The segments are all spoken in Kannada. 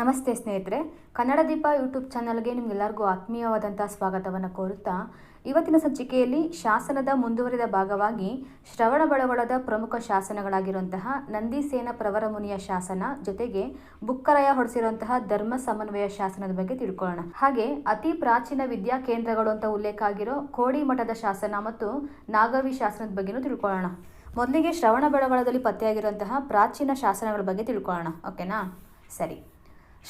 ನಮಸ್ತೆ ಸ್ನೇಹಿತರೆ, ಕನ್ನಡ ದೀಪ ಯೂಟ್ಯೂಬ್ ಚಾನಲ್ಗೆ ನಿಮಗೆಲ್ಲರಿಗೂ ಆತ್ಮೀಯವಾದಂಥ ಸ್ವಾಗತವನ್ನು ಕೋರುತ್ತಾ, ಇವತ್ತಿನ ಸಂಚಿಕೆಯಲ್ಲಿ ಶಾಸನದ ಮುಂದುವರಿದ ಭಾಗವಾಗಿ ಶ್ರವಣ ಬಳವಳದ ಪ್ರಮುಖ ಶಾಸನಗಳಾಗಿರುವಂತಹ ನಂದಿಸೇನ ಪ್ರವರ ಮುನಿಯ ಶಾಸನ ಜೊತೆಗೆ ಬುಕ್ಕರಾಯ ಹೊಡೆಸಿರುವಂತಹ ಧರ್ಮ ಸಮನ್ವಯ ಶಾಸನದ ಬಗ್ಗೆ ತಿಳ್ಕೊಳ್ಳೋಣ. ಹಾಗೆ ಅತಿ ಪ್ರಾಚೀನ ವಿದ್ಯಾ ಕೇಂದ್ರಗಳು ಅಂತ ಉಲ್ಲೇಖ ಆಗಿರೋ ಕೋಡಿ ಮಠದ ಶಾಸನ ಮತ್ತು ನಾಗವಿ ಶಾಸನದ ಬಗ್ಗೆನೂ ತಿಳ್ಕೊಳ್ಳೋಣ. ಮೊದಲಿಗೆ ಶ್ರವಣ ಬೆಳವಳದಲ್ಲಿ ಪತ್ತೆಯಾಗಿರುವಂತಹ ಪ್ರಾಚೀನ ಶಾಸನಗಳ ಬಗ್ಗೆ ತಿಳ್ಕೊಳ್ಳೋಣ. ಓಕೆನಾ? ಸರಿ.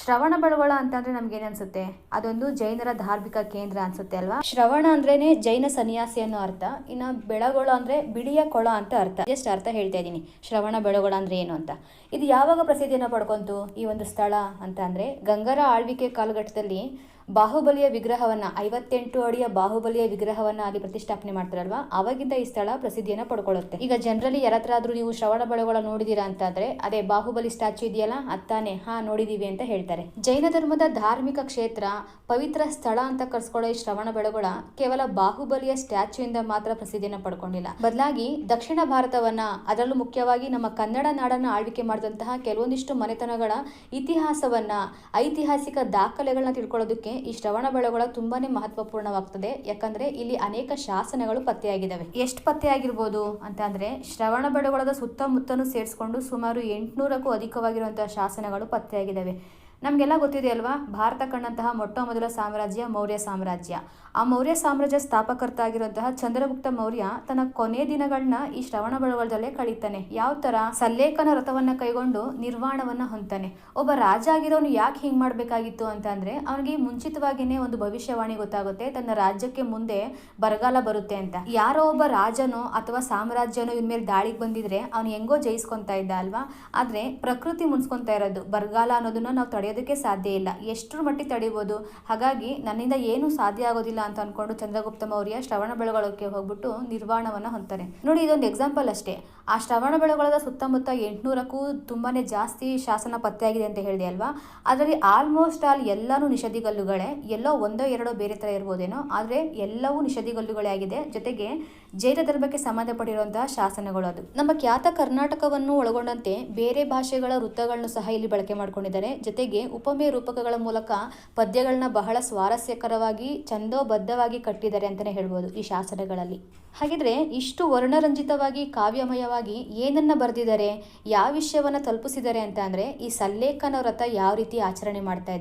ಶ್ರವಣ ಬೆಳಗೊಳ ಅಂತಂದ್ರೆ ನಮ್ಗೆ ಏನ್ ಅನ್ಸುತ್ತೆ? ಅದೊಂದು ಜೈನರ ಧಾರ್ಮಿಕ ಕೇಂದ್ರ ಅನ್ಸುತ್ತೆ ಅಲ್ವಾ? ಶ್ರವಣ ಅಂದ್ರೇನೆ ಜೈನ ಸನ್ಯಾಸಿ ಅನ್ನೋ ಅರ್ಥ. ಇನ್ನ ಬೆಳಗೊಳ ಅಂದ್ರೆ ಬಿಳಿಯ ಕೊಳ ಅಂತ ಅರ್ಥ. ಜಸ್ಟ್ ಅರ್ಥ ಹೇಳ್ತಾ ಇದ್ದೀನಿ ಶ್ರವಣ ಬೆಳಗೊಳ ಅಂದ್ರೆ ಏನು ಅಂತ. ಇದು ಯಾವಾಗ ಪ್ರಸಿದ್ಧಿಯನ್ನು ಪಡ್ಕೊಂತು? ಈ ಒಂದು ಸ್ಥಳ ಅಂತ ಅಂದ್ರೆ ಗಂಗರ ಆಳ್ವಿಕೆ ಕಾಲಘಟ್ಟದಲ್ಲಿ ಬಾಹುಬಲಿಯ ವಿಗ್ರಹವನ್ನ ಐವತ್ತೆಂಟು ಅಡಿಯ ಬಾಹುಬಲಿಯ ವಿಗ್ರಹವನ್ನ ಅಲ್ಲಿ ಪ್ರತಿಷ್ಠಾಪನೆ ಮಾಡ್ತಾರಲ್ವಾ? ಅವಾಗಿಂದ ಈ ಸ್ಥಳ ಪ್ರಸಿದ್ಧಿಯನ್ನು ಪಡ್ಕೊಳ್ಳುತ್ತೆ. ಈಗ ಜನರಲಿ ಯಾರತ್ರಾದ್ರೂ ನೀವು ಶ್ರವಣ ಬೆಳಗೊಳ ನೋಡಿದೀರಾ ಅಂತಂದ್ರೆ ಅದೇ ಬಾಹುಬಲಿ ಸ್ಟ್ಯಾಚ್ಯೂ ಇದೆಯಲ್ಲ, ಅತ್ತಾನೆ, ಹಾ, ನೋಡಿದೀವಿ ಅಂತ ಹೇಳ್ತಾರೆ. ಜೈನ ಧರ್ಮದ ಧಾರ್ಮಿಕ ಕ್ಷೇತ್ರ ಪವಿತ್ರ ಸ್ಥಳ ಅಂತ ಕರ್ಸ್ಕೊಳ್ಳೋ ಈ ಶ್ರವಣ ಬೆಳಗೊಳ ಕೇವಲ ಬಾಹುಬಲಿಯ ಸ್ಟ್ಯಾಚ್ಯೂಯಿಂದ ಮಾತ್ರ ಪ್ರಸಿದ್ಧಿಯನ್ನು ಪಡ್ಕೊಂಡಿಲ್ಲ. ಬದಲಾಗಿ ದಕ್ಷಿಣ ಭಾರತವನ್ನ ಅದರಲ್ಲೂ ಮುಖ್ಯವಾಗಿ ನಮ್ಮ ಕನ್ನಡ ನಾಡನ್ನ ಆಳ್ವಿಕೆ ಮಾಡಿದಂತಹ ಕೆಲವೊಂದಿಷ್ಟು ಮನೆತನಗಳ ಇತಿಹಾಸವನ್ನ ಐತಿಹಾಸಿಕ ದಾಖಲೆಗಳನ್ನ ತಿಳ್ಕೊಳ್ಳೋದಕ್ಕೆ ಈ ಶ್ರವಣ ಬೆಳಗೊಳ ತುಂಬಾನೇ ಮಹತ್ವಪೂರ್ಣವಾಗ್ತದೆ. ಯಾಕಂದ್ರೆ ಇಲ್ಲಿ ಅನೇಕ ಶಾಸನಗಳು ಪತ್ತೆಯಾಗಿದ್ದಾವೆ ಎಷ್ಟು ಪತ್ತೆಯಾಗಿರ್ಬೋದು ಅಂತ ಅಂದ್ರೆ, ಶ್ರವಣ ಬೆಳಗೊಳದ ಸುತ್ತಮುತ್ತನು ಸೇರಿಸ್ಕೊಂಡು ಸುಮಾರು ಎಂಟುನೂರಕ್ಕೂ ಅಧಿಕವಾಗಿರುವಂತಹ ಶಾಸನಗಳು ಪತ್ತೆಯಾಗಿದ್ದಾವೆ ನಮಗೆಲ್ಲ ಗೊತ್ತಿದೆ ಅಲ್ವಾ ಭಾರತ ಕಂಡಂತಹ ಮೊಟ್ಟ ಮೊದಲ ಸಾಮ್ರಾಜ್ಯ ಮೌರ್ಯ ಸಾಮ್ರಾಜ್ಯ. ಆ ಮೌರ್ಯ ಸಾಮ್ರಾಜ್ಯ ಸ್ಥಾಪಕರ್ತ ಆಗಿರುವಂತಹ ಚಂದ್ರಗುಪ್ತ ಮೌರ್ಯ ತನ್ನ ಕೊನೆ ದಿನಗಳನ್ನ ಈ ಶ್ರವಣ ಬಳವಳದಲ್ಲೇ ಕಳೀತಾನೆ. ಯಾವ ತರ? ಸಲ್ಲೇಖನ ರಥವನ್ನ ಕೈಗೊಂಡು ನಿರ್ವಾಣವನ್ನ ಹೊಂತಾನೆ ಒಬ್ಬ ರಾಜ ಆಗಿರೋನು ಯಾಕೆ ಹಿಂಗ್ ಮಾಡ್ಬೇಕಾಗಿತ್ತು ಅಂತ ಅಂದ್ರೆ, ಅವನಿಗೆ ಮುಂಚಿತವಾಗಿನೇ ಒಂದು ಭವಿಷ್ಯವಾಣಿ ಗೊತ್ತಾಗುತ್ತೆ, ತನ್ನ ರಾಜ್ಯಕ್ಕೆ ಮುಂದೆ ಬರಗಾಲ ಬರುತ್ತೆ ಅಂತ. ಯಾರೋ ಒಬ್ಬ ರಾಜನೋ ಅಥವಾ ಸಾಮ್ರಾಜ್ಯನೋ ಇನ್ ಮೇಲೆ ದಾಳಿಗೆ ಬಂದಿದ್ರೆ ಅವ್ನು ಹೆಂಗೋ ಜಯಿಸ್ಕೊಂತ ಇದ್ದ ಅಲ್ವಾ? ಆದ್ರೆ ಪ್ರಕೃತಿ ಮುನ್ಸ್ಕೊಂತ ಇರೋದು. ಬರಗಾಲ ಅನ್ನೋದನ್ನ ನಾವು ತಡೆಯೋದಕ್ಕೆ ಸಾಧ್ಯ ಇಲ್ಲ. ಎಷ್ಟರ ಮಟ್ಟಿಗೆ ತಡಿಬೋದು? ಹಾಗಾಗಿ ನನ್ನಿಂದ ಏನೂ ಸಾಧ್ಯ ಆಗೋದಿಲ್ಲ ಅಂತ ಅಂದ್ಕೊಂಡು ಚಂದ್ರಗುಪ್ತ ಮೌರ್ಯ ಶ್ರವಣ ಬೆಳಗೊಳಕ್ಕೆ ಹೋಗ್ಬಿಟ್ಟು ನಿರ್ವಾಣವನ್ನು ಹೊಂತಾರೆ ನೋಡಿ ಇದೊಂದು ಎಕ್ಸಾಂಪಲ್ ಅಷ್ಟೇ. ಆ ಶ್ರವಣ ಬೆಳಗೊಳದ ಸುತ್ತಮುತ್ತ ಎಂಟುನೂರಕ್ಕೂ ತುಂಬಾ ಜಾಸ್ತಿ ಶಾಸನ ಪತ್ತೆಯಾಗಿದೆ ಅಂತ ಹೇಳಿದೆ ಅಲ್ವಾ? ಅದರಲ್ಲಿ ಆಲ್ಮೋಸ್ಟ್ ಆಲ್ ಎಲ್ಲರೂ ನಿಷಧಿಗಲ್ಲುಗಳೇ ಎಲ್ಲೋ ಒಂದೋ ಎರಡೋ ಬೇರೆ ಥರ ಇರ್ಬೋದೇನೋ. ಆದರೆ ಎಲ್ಲವೂ ನಿಷಧಿಗಲ್ಲುಗಳೇ ಆಗಿದೆ. ಜೊತೆಗೆ ಜೈನ ಧರ್ಮಕ್ಕೆ ಸಂಬಂಧಪಟ್ಟಿರುವಂತಹ ಶಾಸನಗಳು ಅದು. ನಮ್ಮ ಖ್ಯಾತ ಕರ್ನಾಟಕವನ್ನು ಒಳಗೊಂಡಂತೆ ಬೇರೆ ಭಾಷೆಗಳ ವೃತ್ತಗಳನ್ನು ಸಹ ಇಲ್ಲಿ ಬಳಕೆ ಮಾಡಿಕೊಂಡಿದ್ದಾರೆ. ಜೊತೆಗೆ ಉಪಮೇಯ ರೂಪಕಗಳ ಮೂಲಕ ಪದ್ಯಗಳನ್ನ ಬಹಳ ಸ್ವಾರಸ್ಯಕರವಾಗಿ ಚಂದೋಬದ್ಧವಾಗಿ ಕಟ್ಟಿದ್ದಾರೆ ಅಂತಲೇ ಹೇಳ್ಬೋದು ಈ ಶಾಸನಗಳಲ್ಲಿ. ಹಾಗಿದ್ರೆ ಇಷ್ಟು ವರ್ಣರಂಜಿತವಾಗಿ, ಕಾವ್ಯಮಯವಾಗಿ ಏನನ್ನ ಬರೆದಿದ್ದಾರೆ, ಯಾವ ವಿಷಯವನ್ನ ತಲುಪಿಸಿದ್ದಾರೆ ಅಂತ ಅಂದರೆ ಈ ಸಲ್ಲೇಖನ ವ್ರತ ಯಾವ ರೀತಿ ಆಚರಣೆ ಮಾಡ್ತಾ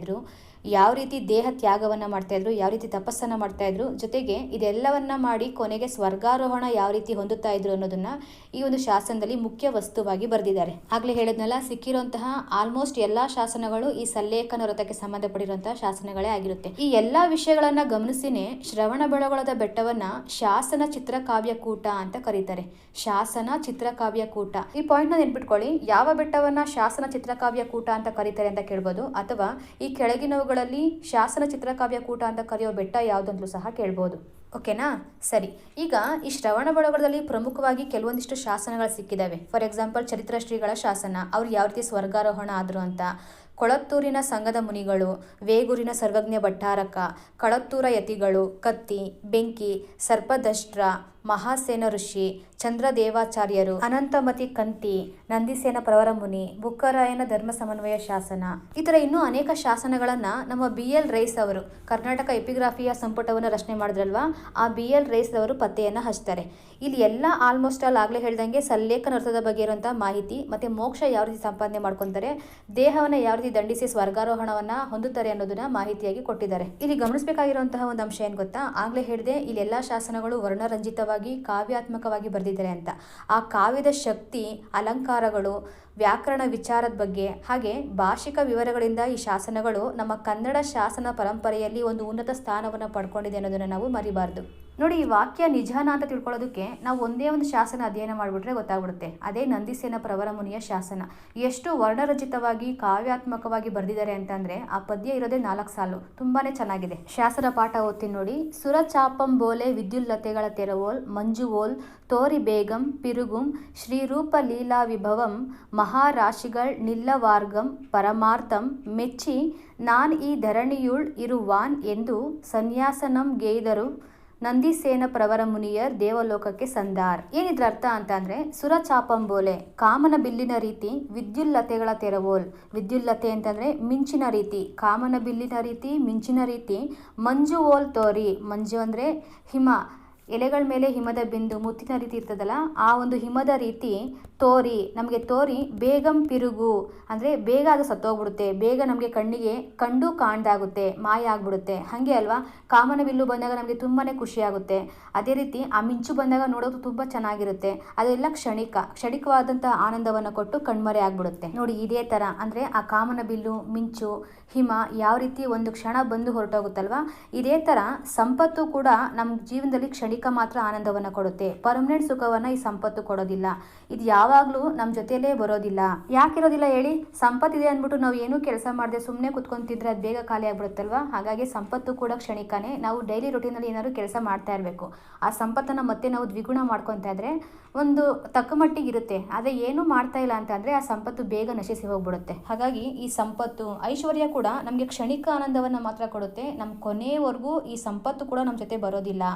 ಯಾವ ರೀತಿ ದೇಹ ತ್ಯಾಗವನ್ನ ಮಾಡ್ತಾ ಇದ್ರು, ಯಾವ ರೀತಿ ತಪಸ್ಸನ್ನ ಮಾಡ್ತಾ ಇದ್ರು, ಜೊತೆಗೆ ಇದೆಲ್ಲವನ್ನ ಮಾಡಿ ಕೊನೆಗೆ ಸ್ವರ್ಗಾರೋಹಣ ಯಾವ ರೀತಿ ಹೊಂದುತ್ತಾ ಇದ್ರು ಅನ್ನೋದನ್ನ ಈ ಒಂದು ಶಾಸನದಲ್ಲಿ ಮುಖ್ಯ ವಸ್ತುವಾಗಿ ಬರೆದಿದ್ದಾರೆ. ಆಗ್ಲೇ ಹೇಳಿದ್ನಲ್ಲ, ಸಿಕ್ಕಿರುವಂತಹ ಆಲ್ಮೋಸ್ಟ್ ಎಲ್ಲಾ ಶಾಸನಗಳು ಈ ಸಲ್ಲೇಖನ ವ್ರತಕ್ಕೆ ಸಂಬಂಧಪಟ್ಟಿರುವಂತಹ ಶಾಸನಗಳೇ ಆಗಿರುತ್ತೆ. ಈ ಎಲ್ಲಾ ವಿಷಯಗಳನ್ನ ಗಮನಿಸಿನೇ ಶ್ರವಣ ಬೆಳಗೊಳದ ಬೆಟ್ಟವನ್ನ ಶಾಸನ ಚಿತ್ರಕಾವ್ಯ ಕೂಟ ಅಂತ ಕರೀತಾರೆ. ಶಾಸನ ಚಿತ್ರಕಾವ್ಯ ಕೂಟ. ಈ ಪಾಯಿಂಟ್ನ ನೆನ್ಪಿಟ್ಕೊಳ್ಳಿ, ಯಾವ ಬೆಟ್ಟವನ್ನ ಶಾಸನ ಚಿತ್ರಕಾವ್ಯ ಕೂಟ ಅಂತ ಕರೀತಾರೆ ಅಂತ ಕೇಳ್ಬೋದು, ಅಥವಾ ಈ ಕೆಳಗಿನವುಗಳಲ್ಲಿ ಶಾಸನ ಚಿತ್ರಕಾವ್ಯ ಕೂಟ ಅಂತ ಕರೆಯೋ ಬೆಟ್ಟ ಯಾವುದಂತಲೂ ಸಹ ಕೇಳ್ಬೋದು. ಓಕೆನಾ? ಸರಿ. ಈಗ ಈ ಶ್ರವಣ ಬಳಗದಲ್ಲಿ ಪ್ರಮುಖವಾಗಿ ಕೆಲವೊಂದಿಷ್ಟು ಶಾಸನಗಳು ಸಿಕ್ಕಿದ್ದಾವೆ ಫಾರ್ ಎಕ್ಸಾಂಪಲ್, ಚರಿತ್ರ ಶ್ರೀಗಳ ಶಾಸನ, ಅವ್ರು ಯಾವ ರೀತಿ ಸ್ವರ್ಗಾರೋಹಣ ಆದರು ಅಂತ. ಕೊಳತ್ತೂರಿನ ಸಂಘದ ಮುನಿಗಳು, ವೇಗೂರಿನ ಸರ್ವಜ್ಞ ಭಟ್ಟಾರಕ, ಕಳತ್ತೂರ ಯತಿಗಳು, ಕತ್ತಿ, ಬೆಂಕಿ, ಸರ್ಪದಷ್ಟ್ರ ಮಹಾಸೇನ ಋಷಿ, ಚಂದ್ರದೇವಾಚಾರ್ಯರು, ಅನಂತಮತಿ ಕಂತಿ ನಂದಿಸೇನ ಪ್ರವರ ಮುನಿ ಬುಕ್ಕರಾಯನ ಧರ್ಮ ಸಮನ್ವಯ ಶಾಸನ. ಈ ತರ ಇನ್ನೂ ಅನೇಕ ಶಾಸನಗಳನ್ನು ನಮ್ಮ ಬಿ ಎಲ್ ರೈಸ್ ಅವರು ಕರ್ನಾಟಕ ಎಪಿಗ್ರಾಫಿಯ ಸಂಪುಟವನ್ನು ರಚನೆ ಮಾಡಿದ್ರಲ್ವಾ? ಆ ಬಿ ಎಲ್ ರೈಸ್ ಅವರು ಪತ್ತೆಯನ್ನ ಹಚ್ತಾರೆ. ಇಲ್ಲಿ ಎಲ್ಲ ಆಲ್ಮೋಸ್ಟ್ ಆಲ್ ಆಗ್ಲೇ ಹೇಳ್ದಂಗೆ ಸಲ್ಲೇಖ ಅರ್ಥದ ಬಗ್ಗೆ ಇರುವಂಥ ಮಾಹಿತಿ, ಮತ್ತೆ ಮೋಕ್ಷ ಯಾವ ರೀತಿ ಸಂಪಾದನೆ ಮಾಡ್ಕೊಂತಾರೆ, ದೇಹವನ್ನ ಯಾವ ರೀತಿ ದಂಡಿಸಿ ಸ್ವರ್ಗಾರೋಹಣವನ್ನ ಹೊಂದುತ್ತಾರೆ ಅನ್ನೋದನ್ನ ಮಾಹಿತಿಯಾಗಿ ಕೊಟ್ಟಿದ್ದಾರೆ. ಇಲ್ಲಿ ಗಮನಿಸಬೇಕಾಗಿರುವಂತಹ ಒಂದು ಅಂಶ ಏನು ಗೊತ್ತಾ? ಆಗ್ಲೇ ಹೇಳಿದೆ, ಇಲ್ಲಿ ಎಲ್ಲಾ ಶಾಸನಗಳು ವರ್ಣರಂಜಿತವಾಗಿ ಕಾವ್ಯಾತ್ಮಕವಾಗಿ ಬರೆದಿದ್ದಾರೆ ಅಂತ. ಆ ಕಾವ್ಯದ ಶಕ್ತಿ, ಅಲಂಕಾರಗಳು, ವ್ಯಾಕರಣ ವಿಚಾರದ ಬಗ್ಗೆ, ಹಾಗೆ ಭಾಷಿಕ ವಿವರಗಳಿಂದ ಈ ಶಾಸನಗಳು ನಮ್ಮ ಕನ್ನಡ ಶಾಸನ ಪರಂಪರೆಯಲ್ಲಿ ಒಂದು ಉನ್ನತ ಸ್ಥಾನವನ್ನು ಪಡ್ಕೊಂಡಿದೆ ಅನ್ನೋದನ್ನು ನಾವು ಮರಿಬಾರ್ದು. ನೋಡಿ, ಈ ವಾಕ್ಯ ನಿಜಾನ ಅಂತ ತಿಳ್ಕೊಳ್ಳೋದಕ್ಕೆ ನಾವು ಒಂದೇ ಒಂದು ಶಾಸನ ಅಧ್ಯಯನ ಮಾಡಿಬಿಟ್ರೆ ಗೊತ್ತಾಗ್ಬಿಡುತ್ತೆ. ಅದೇ ನಂದಿಸೇನ ಪ್ರವರ ಮುನಿಯ ಶಾಸನ. ಎಷ್ಟು ವರ್ಣರಚಿತವಾಗಿ, ಕಾವ್ಯಾತ್ಮಕವಾಗಿ ಬರೆದಿದ್ದಾರೆ ಅಂತಂದರೆ ಆ ಪದ್ಯ ಇರೋದೇ ನಾಲ್ಕು ಸಾಲು. ತುಂಬಾನೇ ಚೆನ್ನಾಗಿದೆ. ಶಾಸನ ಪಾಠ ಓದ್ತೀನಿ ನೋಡಿ. ಸುರಚಾಪಂ ಬೋಲೆ ವಿದ್ಯುಲ್ಲತೆಗಳ ತೆರವೋಲ್, ಮಂಜುವೋಲ್, ತೋರಿ ಬೇಗಂ, ಪಿರುಗುಂ, ಶ್ರೀರೂಪ ಲೀಲಾ ವಿಭವಂ, ಮಹಾರಾಶಿಗಳ್ ನಿಲ್ಲವಾರ್ಗಂ ಪರಮಾರ್ಥಂ, ಮೆಚ್ಚಿ, ನಾನ್ ಈ ಧರಣಿಯುಳ್ ಇರುವಾನ್ ಎಂದು ಸನ್ಯಾಸನಂ ಗೇಯ್ದರು. ನಂದಿಸೇನ ಪ್ರವರ ಮುನಿಯರ್ ದೇವಲೋಕಕ್ಕೆ ಸಂದಾರ್. ಏನಿದ್ರ ಅರ್ಥ ಅಂತ ಅಂದ್ರೆ ಸುರ ಚಾಪಂಬೋಲೆ ಕಾಮನ ಬಿಲ್ಲಿನ ರೀತಿ, ವಿದ್ಯುಲ್ಲತೆಗಳ ತೆರವೋಲ್. ವಿದ್ಯುಲ್ಲತೆ ಅಂತಂದ್ರೆ ಮಿಂಚಿನ ರೀತಿ, ಕಾಮನ ಬಿಲ್ಲಿನ ರೀತಿ, ಮಿಂಚಿನ ರೀತಿ, ಮಂಜು ಓಲ್ ತೋರಿ. ಮಂಜು ಅಂದ್ರೆ ಹಿಮ, ಎಲೆಗಳ ಮೇಲೆ ಹಿಮದ ಬಿಂದು, ಮುತ್ತಿನ ರೀತಿ ಇರ್ತದಲ್ಲ, ಆ ಒಂದು ಹಿಮದ ರೀತಿ ತೋರಿ, ನಮಗೆ ತೋರಿ, ಬೇಗಂ ಪಿರುಗು. ಅಂದರೆ ಬೇಗ ಅದು ಸತ್ತೋಗ್ಬಿಡುತ್ತೆ. ಬೇಗ ನಮಗೆ ಕಣ್ಣಿಗೆ ಕಂಡು ಕಾಣ್ದಾಗುತ್ತೆ, ಮಾಯ ಆಗ್ಬಿಡುತ್ತೆ. ಹಾಗೆ ಅಲ್ವಾ? ಕಾಮನ ಬಿಲ್ಲು ಬಂದಾಗ ನಮಗೆ ತುಂಬಾ ಖುಷಿಯಾಗುತ್ತೆ ಅದೇ ರೀತಿ ಆ ಮಿಂಚು ಬಂದಾಗ ನೋಡೋದು ತುಂಬ ಚೆನ್ನಾಗಿರುತ್ತೆ. ಅದೆಲ್ಲ ಕ್ಷಣಿಕ ಕ್ಷಣಿಕವಾದಂಥ ಆನಂದವನ್ನು ಕೊಟ್ಟು ಕಣ್ಮರೆ ಆಗ್ಬಿಡುತ್ತೆ. ನೋಡಿ, ಇದೇ ಥರ ಅಂದರೆ ಆ ಕಾಮನ ಬಿಲ್ಲು, ಮಿಂಚು, ಹಿಮ ಯಾವ ರೀತಿ ಒಂದು ಕ್ಷಣ ಬಂದು ಹೊರಟೋಗುತ್ತಲ್ವಾ? ಇದೇ ಥರ ಸಂಪತ್ತು ಕೂಡ ನಮ್ಮ ಜೀವನದಲ್ಲಿ ಕ್ಷಣಿಕ ಮಾತ್ರ ಆನಂದವನ್ನು ಕೊಡುತ್ತೆ. ಪರ್ಮನೆಂಟ್ ಸುಖವನ್ನು ಈ ಸಂಪತ್ತು ಕೊಡೋದಿಲ್ಲ. ಇದು ಯಾವಾಗಲೂ ನಮ್ಮ ಜೊತೆಯಲ್ಲೇ ಬರೋದಿಲ್ಲ. ಯಾಕಿರೋದಿಲ್ಲ ಹೇಳಿ? ಸಂಪತ್ತಿದೆ ಅಂದ್ಬಿಟ್ಟು ನಾವು ಏನೂ ಕೆಲಸ ಮಾಡದೆ ಸುಮ್ಮನೆ ಕುತ್ಕೊಂತಿದ್ರೆ ಅದು ಬೇಗ ಖಾಲಿ ಆಗ್ಬಿಡುತ್ತಲ್ವಾ? ಹಾಗಾಗಿ ಸಂಪತ್ತು ಕೂಡ ಕ್ಷಣಿಕನೇ ನಾವು ಡೈಲಿ ರೊಟೀನಲ್ಲಿ ಏನಾದ್ರು ಕೆಲಸ ಮಾಡ್ತಾ ಇರಬೇಕು. ಆ ಸಂಪತ್ತನ್ನು ಮತ್ತೆ ನಾವು ದ್ವಿಗುಣ ಮಾಡ್ಕೊತಾ ಇದ್ರೆ ಒಂದು ತಕ್ಕ ಮಟ್ಟಿಗೆ ಇರುತ್ತೆ. ಆದರೆ ಏನೂ ಮಾಡ್ತಾ ಇಲ್ಲ ಅಂತಂದರೆ ಆ ಸಂಪತ್ತು ಬೇಗ ನಶಿಸಿ ಹೋಗ್ಬಿಡುತ್ತೆ. ಹಾಗಾಗಿ ಈ ಸಂಪತ್ತು ಐಶ್ವರ್ಯ ಕೂಡ ನಮಗೆ ಕ್ಷಣಿಕ ಆನಂದವನ್ನು ಮಾತ್ರ ಕೊಡುತ್ತೆ. ನಮ್ಮ ಕೊನೆಯವರೆಗೂ ಈ ಸಂಪತ್ತು ಕೂಡ ನಮ್ಮ ಜೊತೆ ಬರೋದಿಲ್ಲ.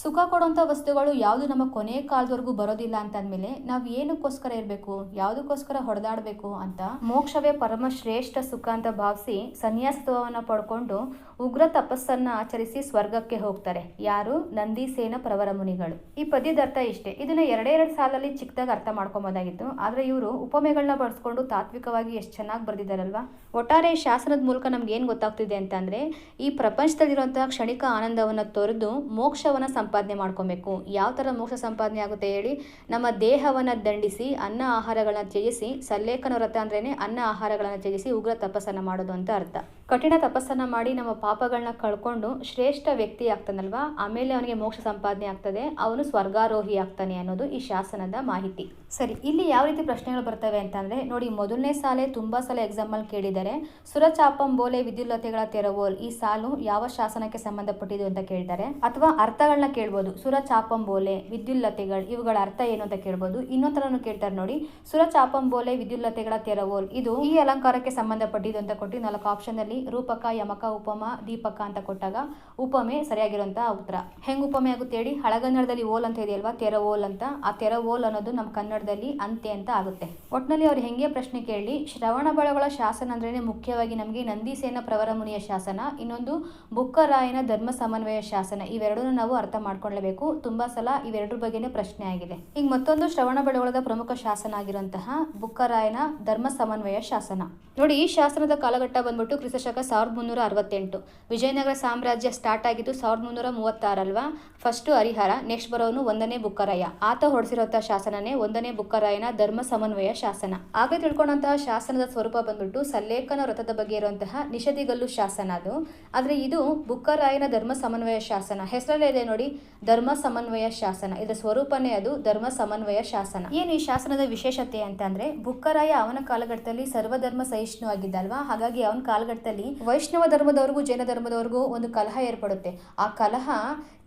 ಸುಖ ಕೊಡುವಂಥ ವಸ್ತುಗಳು ಯಾವುದು ನಮ್ಮ ಕೊನೆ ಕಾಲದವರೆಗೂ ಬರೋದಿಲ್ಲ ಅಂತ ಅಂದ್ಮೇಲೆ ನಾವು ಏನಕ್ಕೋಸ್ಕರ ಇರಬೇಕು, ಯಾವುದಕ್ಕೋಸ್ಕರ ಹೊಡೆದಾಡಬೇಕು ಅಂತ ಮೋಕ್ಷವೇ ಪರಮ ಶ್ರೇಷ್ಠ ಸುಖ ಅಂತ ಭಾವಿಸಿ ಸನ್ಯಾಸತ್ವವನ್ನು ಪಡ್ಕೊಂಡು ಉಗ್ರ ತಪಸ್ಸನ್ನು ಆಚರಿಸಿ ಸ್ವರ್ಗಕ್ಕೆ ಹೋಗ್ತಾರೆ. ಯಾರು? ನಂದಿಸೇನ ಪ್ರವರ ಮುನಿಗಳು. ಈ ಪದ್ಯದ ಅರ್ಥ ಇಷ್ಟೇ. ಇದನ್ನ ಎರಡೆರಡು ಎರಡು ಸಾಲಲ್ಲಿ ಚಿಕ್ಕದಾಗಿ ಅರ್ಥ ಮಾಡ್ಕೊಬೋದಾಗಿತ್ತು. ಆದರೆ ಇವರು ಉಪಮೆಗಳನ್ನ ಬಳಸ್ಕೊಂಡು ತಾತ್ವಿಕವಾಗಿ ಎಷ್ಟು ಚೆನ್ನಾಗಿ ಬರೆದಿದ್ದಾರಲ್ವಾ? ಒಟ್ಟಾರೆ ಶಾಸನದ ಮೂಲಕ ನಮ್ಗೆ ಏನು ಗೊತ್ತಾಗ್ತಿದೆ ಅಂತಂದ್ರೆ ಈ ಪ್ರಪಂಚದಲ್ಲಿರುವಂತಹ ಕ್ಷಣಿಕ ಆನಂದವನ್ನು ತೊರೆದು ಮೋಕ್ಷವನ್ನು ಸಂಪಾದನೆ ಮಾಡ್ಕೊಬೇಕು. ಯಾವ ಥರ ಮೋಕ್ಷ ಸಂಪಾದನೆ ಆಗುತ್ತೆ ಹೇಳಿ? ನಮ್ಮ ದೇಹವನ್ನು ದಂಡಿಸಿ ಅನ್ನ ಆಹಾರಗಳನ್ನ ತ್ಯಜಿಸಿ ಸಲ್ಲೇಖನ ವ್ರತ ಅಂದ್ರೇನೆ ಅನ್ನ ಆಹಾರಗಳನ್ನ ತ್ಯಜಿಸಿ ಉಗ್ರ ತಪಸ್ಸನ್ನ ಮಾಡೋದು ಅಂತ ಅರ್ಥ. ಕಠಿಣ ತಪಸ್ಸನ್ನು ಮಾಡಿ ನಮ್ಮ ಪಾಪಗಳನ್ನ ಕಳ್ಕೊಂಡು ಶ್ರೇಷ್ಠ ವ್ಯಕ್ತಿ ಆಗ್ತಾನಲ್ವಾ? ಆಮೇಲೆ ಅವನಿಗೆ ಮೋಕ್ಷ ಸಂಪಾದನೆ ಆಗ್ತದೆ. ಅವನು ಸ್ವರ್ಗಾರೋಹಿ ಆಗ್ತಾನೆ ಅನ್ನೋದು ಈ ಶಾಸನದ ಮಾಹಿತಿ. ಸರಿ, ಇಲ್ಲಿ ಯಾವ ರೀತಿ ಪ್ರಶ್ನೆಗಳು ಬರ್ತವೆ ಅಂತಂದ್ರೆ, ನೋಡಿ ಮೊದಲನೇ ಸಾಲೆ ತುಂಬಾ ಸಲ ಅಲ್ಲಿ ಕೇಳಿದ್ದಾರೆ. ಸುರಚಾಪಂಬೋಲೆ ವಿದ್ಯುಲ್ಲತೆಗಳ ತೆರವೋಲ್ ಈ ಸಾಲು ಯಾವ ಶಾಸನಕ್ಕೆ ಸಂಬಂಧಪಟ್ಟಿದ್ದು ಅಂತ ಕೇಳ್ತಾರೆ. ಅಥವಾ ಅರ್ಥಗಳನ್ನ ಕೇಳ್ಬೋದು. ಸುರಚಾಪಂಬೋಲೆ ವಿದ್ಯುಲ್ಲತೆಗಳು, ಇವುಗಳ ಅರ್ಥ ಏನು ಅಂತ ಕೇಳ್ಬೋದು. ಇನ್ನೊಂಥರನು ಕೇಳ್ತಾರೆ ನೋಡಿ. ಸುರಚಾಪಂ ಬೋಲೆ, ವಿದ್ಯುಲ್ಲತೆಗಳ ತೆರವೋಲ್, ಇದು ಈ ಅಲಂಕಾರಕ್ಕೆ ಸಂಬಂಧಪಟ್ಟಿದ್ದು ಅಂತ ಕೊಟ್ಟು ನಾಲ್ಕು ಆಪ್ಷನ್ ಅಲ್ಲಿ ರೂಪಕ, ಯಮಕ, ಉಪಮ, ದೀಪಕ ಅಂತ ಕೊಟ್ಟಾಗ ಉಪಮೆ ಸರಿಯಾಗಿರುವಂತಹ ಉತ್ತರ. ಹೆಂಗ್ ಉಪಮೆ ಆಗುತ್ತೆ ಹೇಳಿ? ಹಳಗನ್ನಡದಲ್ಲಿ ಓಲ್ ಅಂತ ಇದೆಯಲ್ವಾ? ತೆರ ಓಲ್ ಅಂತ. ಆ ತೆರ ಓಲ್ ಅನ್ನೋದು ನಮ್ಮ ಕನ್ನಡದಲ್ಲಿ ಅಂತೆ ಅಂತ ಆಗುತ್ತೆ. ಒಟ್ನಲ್ಲಿ ಅವ್ರು ಹೆಂಗೆ ಪ್ರಶ್ನೆ ಕೇಳಿ, ಶ್ರವಣ ಬಳಗಳ ಶಾಸನ ಅಂದ್ರೇನೆ ಮುಖ್ಯವಾಗಿ ನಮಗೆ ನಂದಿಸೇನ ಪ್ರವರ ಮುನಿಯ ಶಾಸನ, ಇನ್ನೊಂದು ಬುಕ್ಕರಾಯನ ಧರ್ಮ ಸಮನ್ವಯ ಶಾಸನ, ಇವೆರಡನ್ನು ನಾವು ಅರ್ಥ ಮಾಡ್ಕೊಳ್ಳಬೇಕು ತುಂಬಾ ಸಲ ಇವೆರಡರ ಬಗ್ಗೆನೇ ಪ್ರಶ್ನೆ ಆಗಿದೆ. ಈಗ ಮತ್ತೊಂದು ಶ್ರವಣ ಬೆಳಗೊಳದ ಪ್ರಮುಖ ಶಾಸನ ಆಗಿರುವಂತಹ ಬುಕ್ಕರಾಯನ ಧರ್ಮ ಸಮನ್ವಯ ಶಾಸನ. ನೋಡಿ, ಈ ಶಾಸನದ ಕಾಲಘಟ್ಟ ಬಂದ್ಬಿಟ್ಟು ಕ್ರಿಸ್ತಶಕ ಸಾವಿರದ ಮುನ್ನೂರ ಅರವತ್ತೆಂಟು ವಿಜಯನಗರ ಸಾಮ್ರಾಜ್ಯ ಸ್ಟಾರ್ಟ್ ಆಗಿದ್ದು ಸಾವಿರದ ಮುನ್ನೂರ ಮೂವತ್ತಾರಲ್ವಾ ಫಸ್ಟ್ ಹರಿಹರ, ನೆಕ್ಸ್ಟ್ ಬರೋನು ಒಂದನೇ ಬುಕ್ಕರಾಯ. ಆತ ಹೊಡೆಸಿರುವಂತಹ ಶಾಸನನೇ ಒಂದನೇ ಬುಕ್ಕರಾಯನ ಧರ್ಮ ಸಮನ್ವಯ ಶಾಸನ. ಆಗ ತಿಳ್ಕೊಂಡಂತಹ ಶಾಸನದ ಸ್ವರೂಪ ಬಂದ್ಬಿಟ್ಟು ಸಲ್ಲೇಖನ ವ್ರತದ ಬಗ್ಗೆ ಇರುವಂತಹ ನಿಷದಿಗಲ್ಲು ಶಾಸನ ಅದು. ಆದ್ರೆ ಇದು ಬುಕ್ಕರಾಯನ ಧರ್ಮ ಸಮನ್ವಯ ಶಾಸನ. ಹೆಸರಲ್ಲೇ ಇದೆ ನೋಡಿ, ಧರ್ಮ ಸಮನ್ವಯ ಶಾಸನ. ಇದರ ಸ್ವರೂಪನೇ ಅದು ಧರ್ಮ ಸಮನ್ವಯ ಶಾಸನ. ಏನು ಈ ಶಾಸನದ ವಿಶೇಷತೆ ಅಂತಂದ್ರೆ ಬುಕ್ಕರಾಯ ಅವನ ಕಾಲಘಟ್ಟದಲ್ಲಿ ಸರ್ವಧರ್ಮ ಸಹಿಷ್ಣು ಆಗಿದ್ದಲ್ವಾ ಹಾಗಾಗಿ ಅವನ ಕಾಲಘಟ್ಟದಲ್ಲಿ ವೈಷ್ಣವ ಧರ್ಮದವ್ರಿಗೂ ಜೈನ ಧರ್ಮದವರಿಗೂ ಒಂದು ಕಲಹ ಏರ್ಪಡುತ್ತೆ. ಆ ಕಲಹ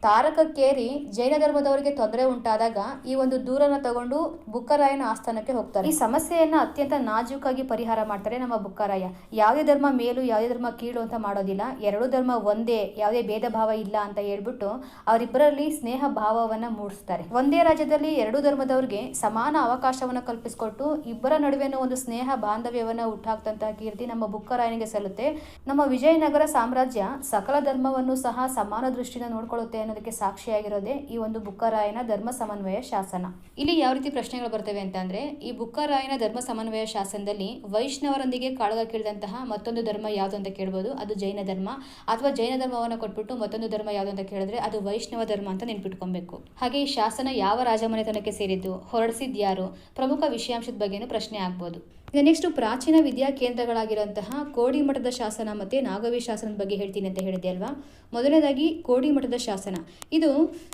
ತಾರಕಕ್ಕೇರಿ ಜೈನ ಧರ್ಮದವರಿಗೆ ತೊಂದರೆ ಉಂಟಾದಾಗ ಈ ಒಂದು ದೂರನ ತಗೊಂಡು ಬುಕ್ಕರಾಯನ ಆಸ್ಥಾನಕ್ಕೆ ಹೋಗ್ತಾರೆ. ಈ ಸಮಸ್ಯೆಯನ್ನು ಅತ್ಯಂತ ನಾಜೂಕಾಗಿ ಪರಿಹಾರ ಮಾಡ್ತಾರೆ ನಮ್ಮ ಬುಕ್ಕರಾಯ. ಯಾವುದೇ ಧರ್ಮ ಮೇಲು, ಯಾವುದೇ ಧರ್ಮ ಕೀಳು ಅಂತ ಮಾಡೋದಿಲ್ಲ. ಎರಡೂ ಧರ್ಮ ಒಂದೇ, ಯಾವುದೇ ಭೇದ ಭಾವ ಇಲ್ಲ ಅಂತ ಹೇಳ್ಬಿಟ್ಟು ಅವರಿಬ್ಬರಲ್ಲಿ ಸ್ನೇಹ ಭಾವವನ್ನ ಮೂಡಿಸ್ತಾರೆ. ಒಂದೇ ರಾಜ್ಯದಲ್ಲಿ ಎರಡೂ ಧರ್ಮದವರಿಗೆ ಸಮಾನ ಅವಕಾಶವನ್ನ ಕಲ್ಪಿಸಿಕೊಟ್ಟು ಇಬ್ಬರ ನಡುವೆನ ಒಂದು ಸ್ನೇಹ ಬಾಂಧವ್ಯವನ್ನು ಹುಟ್ಟಾಕ್ತಂತಹ ಕೀರ್ತಿ ನಮ್ಮ ಬುಕ್ಕರಾಯನಿಗೆ ಸಲ್ಲುತ್ತೆ. ನಮ್ಮ ವಿಜಯನಗರ ಸಾಮ್ರಾಜ್ಯ ಸಕಲ ಧರ್ಮವನ್ನು ಸಹ ಸಮಾನ ದೃಷ್ಟಿಯಿಂದ ನೋಡ್ಕೊಳ್ಳುತ್ತೆ ಅನ್ನೋದಕ್ಕೆ ಸಾಕ್ಷಿಯಾಗಿರೋದೇ ಈ ಒಂದು ಬುಕ್ಕರಾಯನ ಧರ್ಮ ಸಮನ್ವಯ ಶಾಸನ. ಇಲ್ಲಿ ಯಾವ ರೀತಿ ಪ್ರಶ್ನೆಗಳು ಬರ್ತವೆ ಅಂತಂದ್ರೆ ಈ ಬುಕ್ಕರಾಯನ ಧರ್ಮ ಸಮನ್ವಯ ಶಾಸನದಲ್ಲಿ ವೈಷ್ಣವರೊಂದಿಗೆ ಕಾಳಗ ಕೇಳಿದಂತಹ ಮತ್ತೊಂದು ಧರ್ಮ ಯಾವುದು ಅಂತ ಕೇಳ್ಬೋದು. ಅದು ಜೈನ ಧರ್ಮ. ಅಥವಾ ಜೈನ ಧರ್ಮವನ್ನು ಕೊಟ್ಬಿಟ್ಟು ಮತ್ತೊಂದು ಧರ್ಮ ಯಾವುದು ಅಂತ ಕೇಳಿದ್ರೆ, ಅದು ವೈಷ್ಣವ ಧರ್ಮ ಅಂತ ನೆನ್ಪಿಟ್ಕೊಬೇಕು. ಹಾಗೆ ಈ ಶಾಸನ ಯಾವ ರಾಜಮನೆತನಕ್ಕೆ ಸೇರಿದ್ದು ಹೊರಡಿಸಿದ್ಯಾರು ಪ್ರಮುಖ ವಿಷಯಾಂಶದ ಬಗ್ಗೆನೂ ಪ್ರಶ್ನೆ ಆಗ್ಬೋದು. ಈಗ ನೆಕ್ಸ್ಟ್ ಪ್ರಾಚೀನ ವಿದ್ಯಾ ಕೇಂದ್ರಗಳಾಗಿರುವಂತಹ ಕೋಡಿ ಮಠದ ಶಾಸನ ಮತ್ತು ನಾಗವಿ ಶಾಸನದ ಬಗ್ಗೆ ಹೇಳ್ತೀನಿ ಅಂತ ಹೇಳಿದೆ ಅಲ್ವಾ? ಮೊದಲನೇದಾಗಿ ಕೋಡಿ ಮಠದ ಶಾಸನ. ಇದು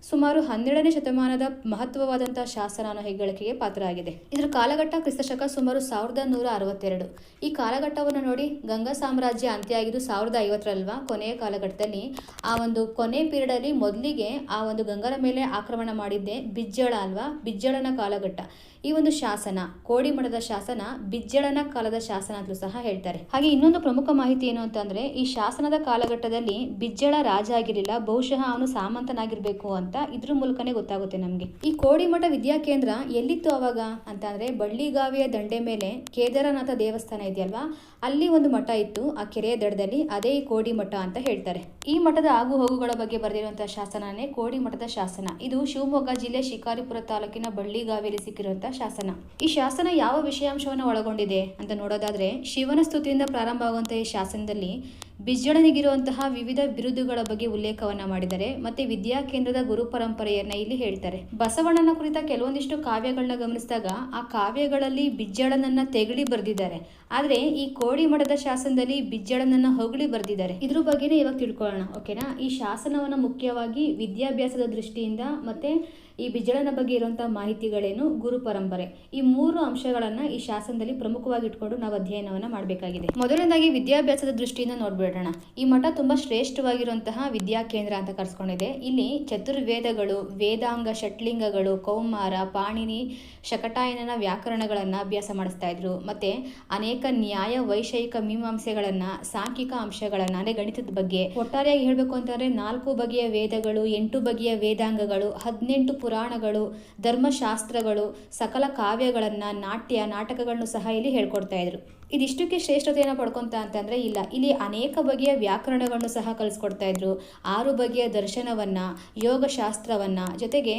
ಸುಮಾರು ಹನ್ನೆರಡನೇ ಶತಮಾನದ ಮಹತ್ವವಾದಂಥ ಶಾಸನ ಅನ್ನೋ ಹೆಗ್ಗಳಿಕೆಗೆ ಪಾತ್ರ ಆಗಿದೆ ಇದರ ಕಾಲಘಟ್ಟ ಕ್ರಿಸ್ತಶಕ ಸುಮಾರು ಸಾವಿರದ ನೂರ ಅರವತ್ತೆರಡು. ಈ ಕಾಲಘಟ್ಟವನ್ನು ನೋಡಿ ಗಂಗಾ ಸಾಮ್ರಾಜ್ಯ ಅಂತ್ಯ ಆಗಿದ್ದು ಸಾವಿರದ ಐವತ್ತರಲ್ವಾ? ಕೊನೆಯ ಕಾಲಘಟ್ಟದಲ್ಲಿ ಆ ಒಂದು ಕೊನೆ ಪೀರಿಯಡ್ ಅಲ್ಲಿ ಮೊದಲಿಗೆ ಆ ಒಂದು ಗಂಗರ ಮೇಲೆ ಆಕ್ರಮಣ ಮಾಡಿದ್ದೆ ಬಿಜ್ಜಳ ಅಲ್ವಾ? ಬಿಜ್ಜಳನ ಕಾಲಘಟ್ಟ. ಈ ಒಂದು ಶಾಸನ ಕೋಡಿಮಠದ ಶಾಸನ ಬಿಜ್ಜಳನ ಕಾಲದ ಶಾಸನ ಅಂತಲೂ ಸಹ ಹೇಳ್ತಾರೆ. ಹಾಗೆ ಇನ್ನೊಂದು ಪ್ರಮುಖ ಮಾಹಿತಿ ಏನು ಅಂತಂದ್ರೆ, ಈ ಶಾಸನದ ಕಾಲಘಟ್ಟದಲ್ಲಿ ಬಿಜ್ಜಳ ರಾಜ ಆಗಿರಲಿಲ್ಲ ಬಹುಶಃ ಅವನು ಸಾಮಂತನಾಗಿರ್ಬೇಕು ಅಂತ ಇದ್ರ ಮೂಲಕನೇ ಗೊತ್ತಾಗುತ್ತೆ ನಮಗೆ. ಈ ಕೋಡಿಮಠ ವಿದ್ಯಾಕೇಂದ್ರ ಎಲ್ಲಿತ್ತು ಅವಾಗ? ಅಂತಂದ್ರೆ, ಬಳ್ಳಿಗಾವಿಯ ದಂಡೆ ಮೇಲೆ ಕೇದಾರನಾಥ ದೇವಸ್ಥಾನ ಇದೆಯಲ್ವಾ? ಅಲ್ಲಿ ಒಂದು ಮಠ ಇತ್ತು, ಆ ಕೆರೆಯ ದಡದಲ್ಲಿ ಅದೇ ಕೋಡಿ ಮಠ ಅಂತ ಹೇಳ್ತಾರೆ. ಈ ಮಠದ ಆಗು ಹೋಗುಗಳ ಬಗ್ಗೆ ಬರೆದಿರುವಂತಹ ಶಾಸನನೇ ಕೋಡಿ ಮಠದ ಶಾಸನ. ಇದು ಶಿವಮೊಗ್ಗ ಜಿಲ್ಲೆ ಶಿಕಾರಿಪುರ ತಾಲೂಕಿನ ಬಳ್ಳಿಗಾವಿಯಲ್ಲಿ ಸಿಕ್ಕಿರುವಂತಹ ಶಾಸನ. ಈ ಶಾಸನ ಯಾವ ವಿಷಯಾಂಶವನ್ನು ಒಳಗೊಂಡಿದೆ ಅಂತ ನೋಡೋದಾದ್ರೆ, ಶಿವನ ಸ್ತುತಿಯಿಂದ ಪ್ರಾರಂಭವಾಗುವಂತಹ ಈ ಶಾಸನದಲ್ಲಿ ಬಿಜ್ಜಳನಿಗಿರುವಂತಹ ವಿವಿಧ ಬಿರುದುಗಳ ಬಗ್ಗೆ ಉಲ್ಲೇಖವನ್ನ ಮಾಡಿದ್ದಾರೆ. ಮತ್ತೆ ವಿದ್ಯಾ ಕೇಂದ್ರದ ಗುರು ಪರಂಪರೆಯನ್ನ ಇಲ್ಲಿ ಹೇಳ್ತಾರೆ. ಬಸವಣ್ಣನ ಕುರಿತ ಕೆಲವೊಂದಿಷ್ಟು ಕಾವ್ಯಗಳನ್ನ ಗಮನಿಸಿದಾಗ, ಆ ಕಾವ್ಯಗಳಲ್ಲಿ ಬಿಜ್ಜಳನನ್ನ ತೆಗಳಿ ಬರೆದಿದ್ದಾರೆ. ಆದ್ರೆ ಈ ಕೋಡಿ ಮಠದ ಶಾಸನದಲ್ಲಿ ಬಿಜ್ಜಳನನ್ನ ಹೊಗಳಿ ಬರೆದಿದ್ದಾರೆ. ಇದ್ರ ಬಗ್ಗೆನೇ ಇವಾಗ ತಿಳ್ಕೊಳ್ಳೋಣ ಓಕೆನಾ ಈ ಶಾಸನವನ್ನ ಮುಖ್ಯವಾಗಿ ವಿದ್ಯಾಭ್ಯಾಸದ ದೃಷ್ಟಿಯಿಂದ ಮತ್ತೆ ಈ ಬಿಜಳನ ಬಗ್ಗೆ ಇರುವಂತಹ ಮಾಹಿತಿಗಳೇನು ಗುರು ಪರಂಪರೆ? ಈ ಮೂರು ಅಂಶಗಳನ್ನ ಈ ಶಾಸನದಲ್ಲಿ ಪ್ರಮುಖವಾಗಿ ಇಟ್ಕೊಂಡು ನಾವು ಅಧ್ಯಯನವನ್ನ ಮಾಡಬೇಕಾಗಿದೆ. ಮೊದಲನೇದಾಗಿ ವಿದ್ಯಾಭ್ಯಾಸದ ದೃಷ್ಟಿಯಿಂದ ನೋಡ್ಬಿಡೋಣ. ಈ ಮಠ ತುಂಬಾ ಶ್ರೇಷ್ಠವಾಗಿರುವಂತಹ ವಿದ್ಯಾಕೇಂದ್ರ ಅಂತ ಕರೆಸ್ಕೊಂಡಿದೆ. ಇಲ್ಲಿ ಚತುರ್ವೇದಗಳು, ವೇದಾಂಗ ಷಟ್ಲಿಂಗಗಳು, ಕೌಮಾರ, ಪಾಣಿನಿ, ಶಕಟಾಯನನ ವ್ಯಾಕರಣಗಳನ್ನ ಅಭ್ಯಾಸ ಮಾಡಿಸ್ತಾ ಇದ್ರು. ಮತ್ತೆ ಅನೇಕ ನ್ಯಾಯ, ವೈಷಯಿಕ ಮೀಮಾಂಸೆಗಳನ್ನ, ಸಾಂಖ್ಯಿಕ ಅಂಶಗಳನ್ನ, ಅಂದ್ರೆ ಗಣಿತದ ಬಗ್ಗೆ. ಒಟ್ಟಾರೆಯಾಗಿ ಹೇಳಬೇಕು ಅಂತಂದ್ರೆ ನಾಲ್ಕು ಬಗೆಯ ವೇದಗಳು, ಎಂಟು ಬಗೆಯ ವೇದಾಂಗಗಳು, ಹದಿನೆಂಟು ಪುರಾಣಗಳು ಧರ್ಮಶಾಸ್ತ್ರಗಳು ಸಕಲ ಕಾವ್ಯಗಳನ್ನು ನಾಟ್ಯ ನಾಟಕಗಳನ್ನು ಸಹ ಇಲ್ಲಿ ಹೇಳ್ಕೊಡ್ತಾ ಇದ್ರು. ಇದಿಷ್ಟಕ್ಕೆ ಶ್ರೇಷ್ಠತೆಯನ್ನು ಪಡ್ಕೊಂತ ಅಂತಂದರೆ ಇಲ್ಲ. ಇಲ್ಲಿ ಅನೇಕ ಬಗೆಯ ವ್ಯಾಕರಣಗಳನ್ನು ಸಹ ಕಲಿಸ್ಕೊಡ್ತಾ ಇದ್ರು. ಆರು ಬಗೆಯ ದರ್ಶನವನ್ನ, ಯೋಗಶಾಸ್ತ್ರವನ್ನು, ಜೊತೆಗೆ